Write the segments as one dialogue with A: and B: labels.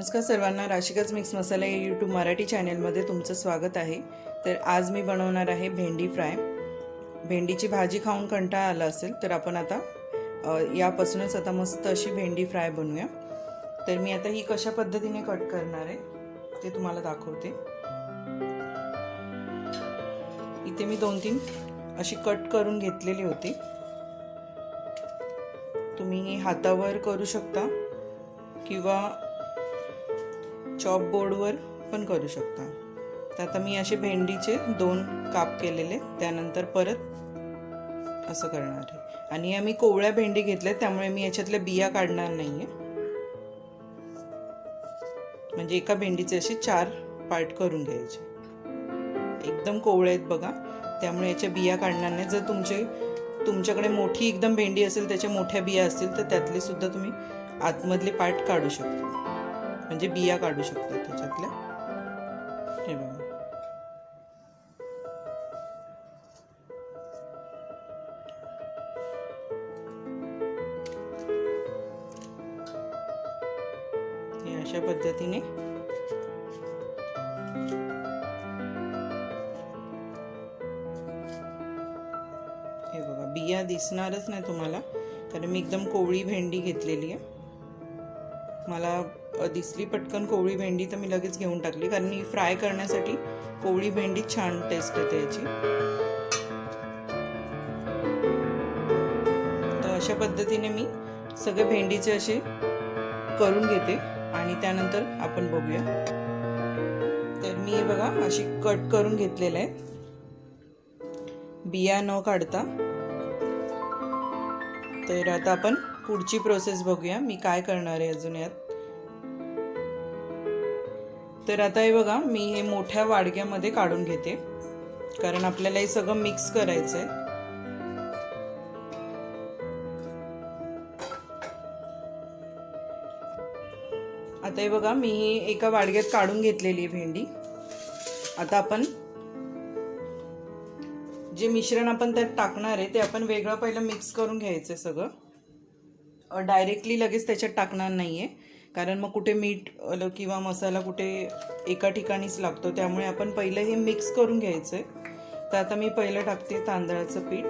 A: नमस्कार सर्वांना राशिकाच मिक्स मसाला या यूट्यूब मराठी चॅनेलमध्ये तुमचं स्वागत आहे. तर आज मी बनवणार आहे भेंडी फ्राय. भेंडीची भाजी खाऊन कंटाळा आला असेल तर आपण आता यापासूनच आता मस्त अशी भेंडी फ्राय बनवूया. तर मी आता ही कशा पद्धतीने कट करणार आहे ते तुम्हाला दाखवते. इथे मी दोन तीन अशी कट करून घेतलेली होती. तुम्ही हातावर करू शकता किंवा चॉप बोर्डवर पण करू शकता. तर आता मी असे भेंडीचे दोन काप केलेले त्यानंतर परत असं करणार आहे. आणि आम्ही कोवळ्या भेंडी घेतल्या त्यामुळे मी याच्यातल्या बिया काढणार नाही आहे म्हणजे एका भेंडीचे असे चार पार्ट करून घ्यायचे. एकदम कोवळे आहेत बघा. त्यामुळे याच्या बिया काढणार नाही. जर तुमचे तुमच्याकडे मोठी एकदम भेंडी असेल त्याच्या मोठ्या बिया असतील तर त्यातले सुद्धा तुम्ही आतमधले पार्ट काढू शकता. म्हणजे बिया काढू शकतात त्याच्यातल्या. हे बघा. हे अशा पद्धतीने हे बघा बिया दिसणारच नाही तुम्हाला. कारण मी एकदम कोवळी भेंडी घेतलेली आहे. मला दिसली पटकन कोवळी भेंडी तर मी लगेच घेऊन टाकली. कारण ही फ्राय करण्यासाठी कोवळी भेंडी छान टेस्ट येते याची. तर अशा पद्धतीने मी सगळे भेंडीचे असे करून घेते आणि त्यानंतर आपण बघूया. तर मी हे बघा अशी कट करून घेतलेलं आहे. बिया न काढता. तर आता आपण पुढची प्रोसेस बघूया. मी काय करणार आहे अजून यात? तर आता हे बघा मी हे मोठ्या वाडग्यामध्ये काढून घेते. कारण आपल्याला हे सगळं मिक्स करायचं आहे आता हे बघा मी ही एका वाडग्यात काढून घेतलेली आहे भेंडी. आता आपण जे मिश्रण आपण त्यात टाकणार आहे ते आपण वेगळं पहिलं मिक्स करून घ्यायचं आहे सगळं. डायरेक्टली लगेच त्याच्यात टाकणार नाही आहे कारण मग कुठे मीठ किंवा मसाला कुठे एका ठिकाणीच लागतो. त्यामुळे आपण पहिलं हे मिक्स करून घ्यायचं आहे तर आता मी पहिलं टाकते तांदळाचं पीठ.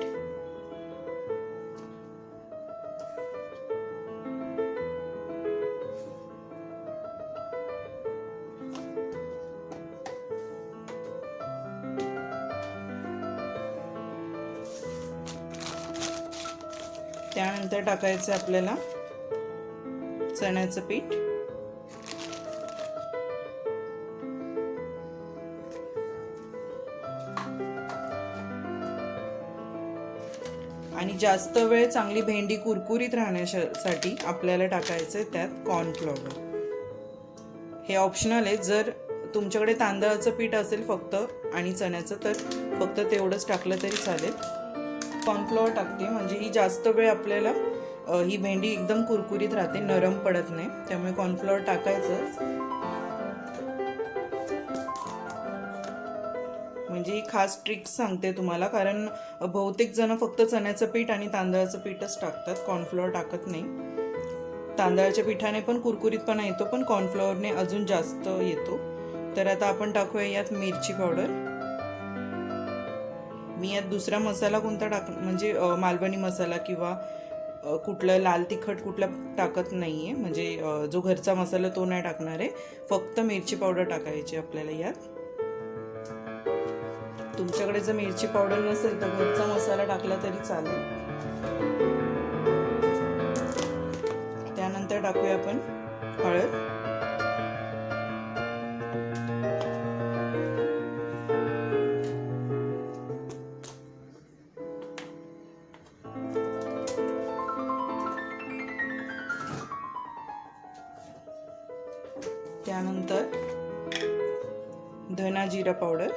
A: त्यानंतर टाकायचं आपल्याला चण्याचं पीठ. आणि जास्त वेळ चांगली भेंडी कुरकुरीत राहण्यासाठी आपल्याला टाकायचं आहे त्यात कॉर्नफ्लॉवर हे ऑप्शनल आहे. जर तुमच्याकडे तांदळाचं पीठ असेल फक्त आणि चण्याचं तर फक्त तेवढंच टाकलं तरी चालेल. कॉर्नफ्लॉवर टाकते. म्हणजे ही जास्त वेळ आपल्याला ही भेंडी एकदम कुरकुरीत राहते नरम पडत नाही. त्यामुळे कॉर्नफ्लॉवर टाकायचंच. म्हणजे ही खास ट्रिक सांगते तुम्हाला कारण बहुतेक जण फक्त चण्याचं पीठ आणि तांदळाचं पीठच टाकतात. कॉर्नफ्लॉवर टाकत नाही. तांदळाच्या पिठाने पण कुरकुरीतपणा येतो पण कॉर्नफ्लॉवरने अजून जास्त येतो. तर आता आपण टाकूया यात मिरची पावडर मी यात दुसरा मसाला कोणता टाक म्हणजे मालवणी मसाला किंवा कुठलं लाल तिखट कुठला टाकत नाही आहे म्हणजे जो घरचा मसाला तो नाही टाकणार आहे. फक्त मिरची पावडर टाकायची आपल्याला यात. तुमच्याकडे जर मिरची पावडर नसेल तर घरचा मसाला टाकला तरी चालेल. त्यानंतर टाकूया आपण हळद. त्यानंतर धना जिरा पावडर.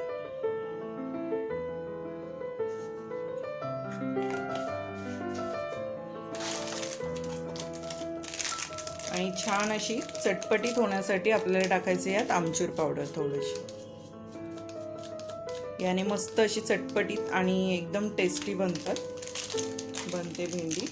A: आणि छान अशी चटपटीत होण्यासाठी आपल्याला टाकायचं यात आमचूर पावडर थोडीशी. याने मस्त अशी चटपटीत आणि एकदम टेस्टी बनतात. बनते भेंडी.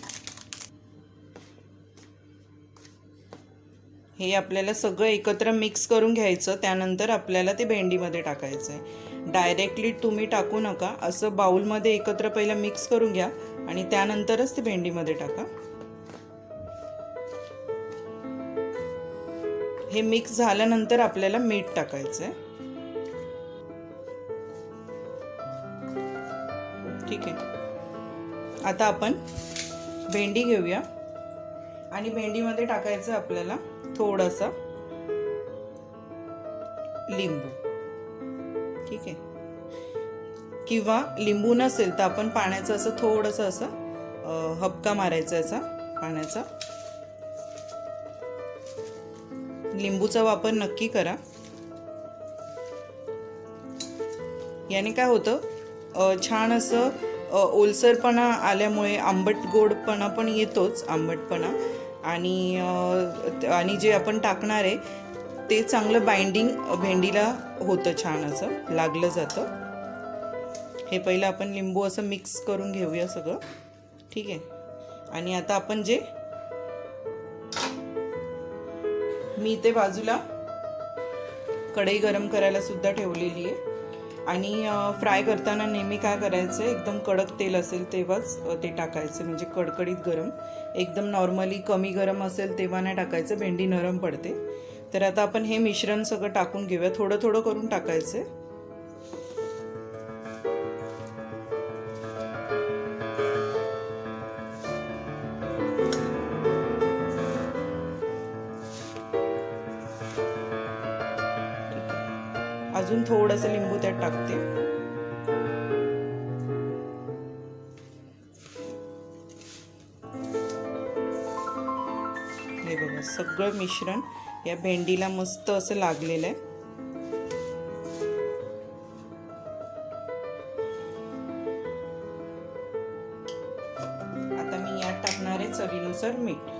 A: हे आपल्याला सगळं एकत्र मिक्स करून घ्यायचं त्यानंतर आपल्याला ते भेंडीमध्ये टाकायचं आहे डायरेक्टली तुम्ही टाकू नका असं बाऊलमध्ये एकत्र पहिलं मिक्स करून घ्या आणि त्यानंतरच ते भेंडीमध्ये टाका. हे मिक्स झाल्यानंतर आपल्याला मीठ टाकायचं आहे ठीक आहे. आता आपण भेंडी घेऊया. आणि भेंडीमध्ये टाकायचं आपल्याला थोडंसं लिंबू. ठीक आहे? किंवा लिंबू नसेल तर आपण पाण्याचं असं थोडंसं असं हबका मारायचा याचा पाण्याचा. लिंबूचा वापर नक्की करा. याने काय होतं? छान असं ओलसरपणा आल्यामुळे आंबट गोडपणा पण येतोच आंबटपणा. आणि आणि जे आपण टाकणार आहे ते चांगलं बाइंडिंग भेंडीला होतं छान असं लागलं जातं. हे पहिलं आपण लिंबू असं मिक्स करून घेऊया सगळं. ठीक आहे? आणि आता आपण जे मी ते बाजूला कढई गरम करायला सुद्धा ठेवलेली आहे. आणि फ्राय करताना नेहमी काय करायचं एकदम कडक तेल असेल तेव्हाच ते टाकायचं म्हणजे कडकडीत गरम. एकदम नॉर्मली कमी गरम असेल तेव्हा नाही टाकायचं भेंडी नरम पडते. तर आता आपण हे मिश्रण सगळं टाकून घेऊया. थोडं थोडं करून टाकायचं. अजून थोडंसं लिंबू त्यात टाकते. हे बघा सगळं मिश्रण या भेंडीला मस्त असं लागलेलं आहे. आता मी यात टाकणार आहे चवीनुसार मीठ.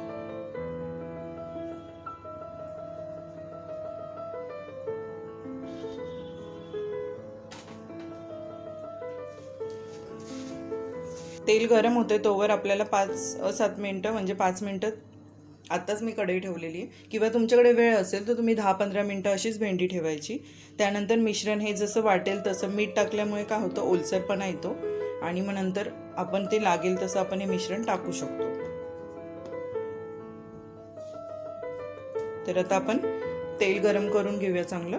A: तेल गरम होते तोवर आपल्याला पाच सात मिनटं म्हणजे पाच मिनटं आत्ताच मी कढई ठेवलेली आहे. किंवा तुमच्याकडे वेळ असेल तर तुम्ही दहा पंधरा मिनटं अशीच भेंडी ठेवायची. त्यानंतर मिश्रण हे जसं वाटेल तसं मीठ टाकल्यामुळे काय होतं ओलसरपणा येतो. आणि मग नंतर आपण ते लागेल तसं आपण हे मिश्रण टाकू शकतो. तर आता आपण तेल गरम करून घेऊया चांगलं.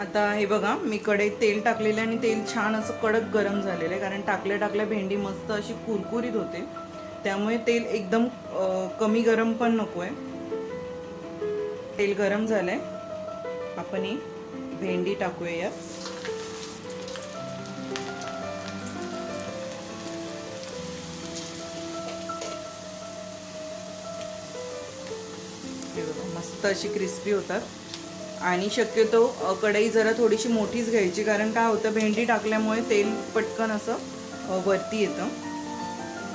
A: आता हे बघा मी कढईत तेल टाकलेलं आहे आणि तेल छान असं कडक गरम झालेलं आहे कारण टाकल्या टाकल्या भेंडी मस्त अशी कुरकुरीत होते. त्यामुळे तेल एकदम कमी गरम पण नको आहे. तेल गरम झालंय. आपण ही भेंडी टाकूया. यात मस्त अशी क्रिस्पी होतात. आणि शक्यतो कढई जरा थोडीशी मोठीच घ्यायची कारण काय होतं भेंडी टाकल्यामुळे तेल पटकन असं वरती येतं.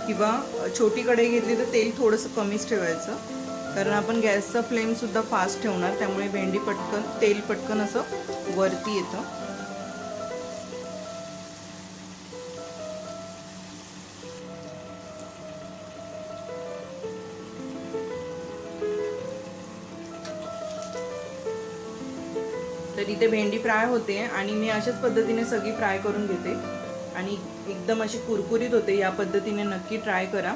A: किंवा छोटी कढई घेतली तर तेल थोडंसं कमीच ठेवायचं. कारण आपण गॅसचा फ्लेमसुद्धा फास्ट ठेवणार त्यामुळे भेंडी पटकन तेल पटकन असं वरती येतं. तर इथे भेंडी फ्राय होते आणि मी अशाच पद्धतीने सगळी फ्राय करून घेते. आणि एकदम अशी कुरकुरीत होते या पद्धतीने नक्की ट्राय करा.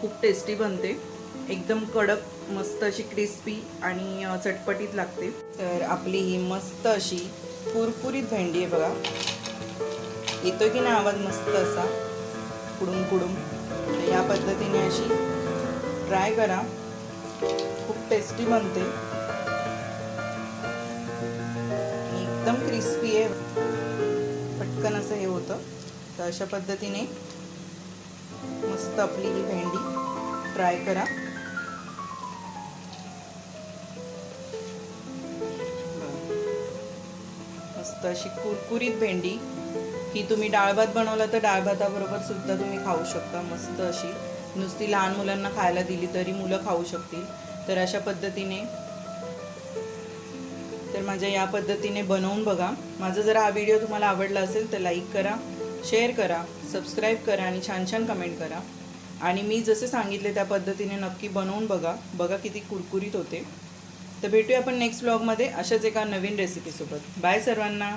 A: खूप टेस्टी बनते. एकदम कडक मस्त अशी क्रिस्पी आणि चटपटीत लागते. तर आपली ही मस्त अशी कुरकुरीत भेंडी आहे बघा. येतोय की नाही आवाज मस्त असा? कुडूम कुडूम. या पद्धतीने अशी ट्राय करा. खूप टेस्टी बनते. एकदम क्रिस्पी आहे. पटकन असं हे होतं. तर अशा पद्धतीने मस्त आपली ही भेंडी फ्राय करा. मस्त अशी कुरकुरीत भेंडी. ही तुम्ही डाळ भात बनवला तर डाळभाताबरोबर सुद्धा तुम्ही खाऊ शकता. मस्त अशी. नुसती लहान मुलांना खायला दिली तरी मुलं खाऊ शकतील. तर अशा पद्धतीने माझ्या या पद्धतीने बनवून बघा. माझा जर हा व्हिडिओ तुम्हाला आवडला असेल तर लाईक करा शेअर करा सबस्क्राईब करा आणि छान छान कमेंट करा. आणि मी जसे सांगितले त्या पद्धतीने नक्की बनवून बघा. बघा किती कुरकुरीत होते. तर भेटूया आपण नेक्स्ट ब्लॉगमध्ये अशाच एका नवीन रेसिपीसोबत बाय सर्वांना.